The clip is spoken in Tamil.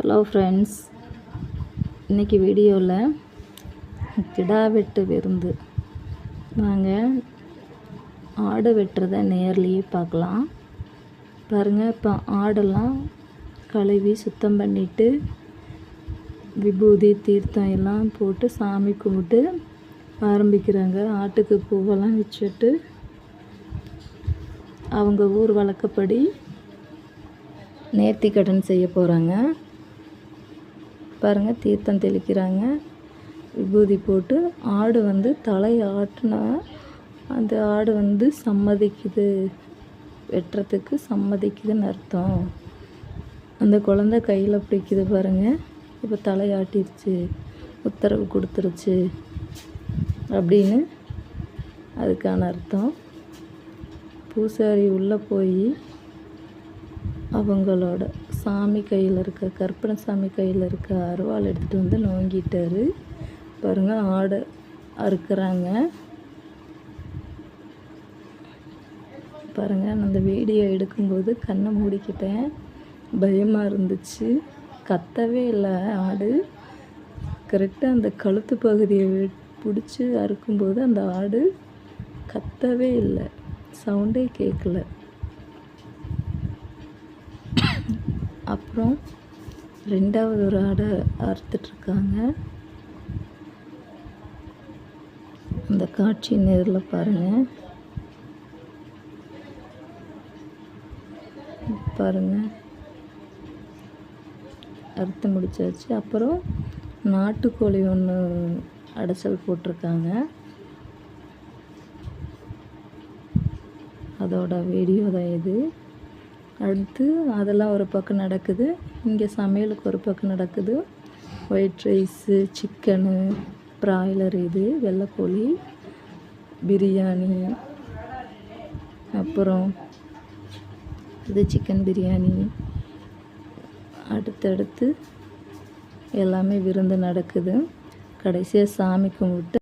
ஹலோ ஃப்ரெண்ட்ஸ் இன்றைக்கி வீடியோவில் கிடா வெட்டு விருந்து. நாங்கள் ஆடு வெட்டுறத நேர்லேயே பார்க்கலாம். பாருங்கள் இப்போ ஆடெல்லாம் கழுவி சுத்தம் பண்ணிவிட்டு விபூதி தீர்த்தம் எல்லாம் போட்டு சாமி கும்பிட்டு ஆரம்பிக்கிறாங்க. ஆட்டுக்கு பூவெல்லாம் வச்சுட்டு அவங்க ஊர் வழக்கப்படி நேர்த்திக்கடன் செய்ய போகிறாங்க பாருங்கள் தீர்த்தம் தெளிக்கிறாங்க. விபூதி போட்டு ஆடு வந்து தலை ஆட்டினா அந்த ஆடு வந்து சம்மதிக்குது. வெட்டுறதுக்கு சம்மதிக்குதுன்னு அர்த்தம். அந்த குழந்த கையில் பிடிக்குது பாருங்கள் இப்போ தலையாட்டிருச்சு உத்தரவு கொடுத்துருச்சு அப்படின்னு அதுக்கான அர்த்தம். பூசாரி உள்ளே போய் அவங்களோட சாமி கையில் இருக்க கற்பனை சாமி கையில் இருக்க அருவாள் எடுத்துகிட்டு வந்து நோங்கிட்டார். பாருங்கள் ஆடை அறுக்கிறாங்க. பாருங்கள் நான் அந்த வீடியோ எடுக்கும்போது கண்ணை மூடிக்கிட்டேன். பயமாக இருந்துச்சு. கத்தவே இல்லை ஆடு. கரெக்டாக அந்த கழுத்து பகுதியை பிடிச்சி அறுக்கும்போது அந்த ஆடு கத்தவே இல்லை. சவுண்டே கேட்கல அப்புறம் ரெண்டாவது ஒரு ஆடை அறுத்துட்ருக்காங்க. அந்த காட்சி நேரில் பாருங்கள் பாருங்கள் அறுத்து முடிச்சாச்சு. அப்புறம் நாட்டுக்கோழி ஒன்று அடைசல் போட்டிருக்காங்க அதோட வீடியோ தான் இது. அடுத்து அதெல்லாம் ஒரு பக்கம் நடக்குது. இங்கே சமையலுக்கு ஒரு பக்கம் நடக்குது. ஒயிட் ரைஸு சிக்கனு ப்ராய்லர் இது வெள்ளைக்கோழி பிரியாணி அப்புறம் இது சிக்கன் பிரியாணி. அடுத்தடுத்து எல்லாமே விருந்து நடக்குது. கடைசியாக சாமி கும்பிட்டு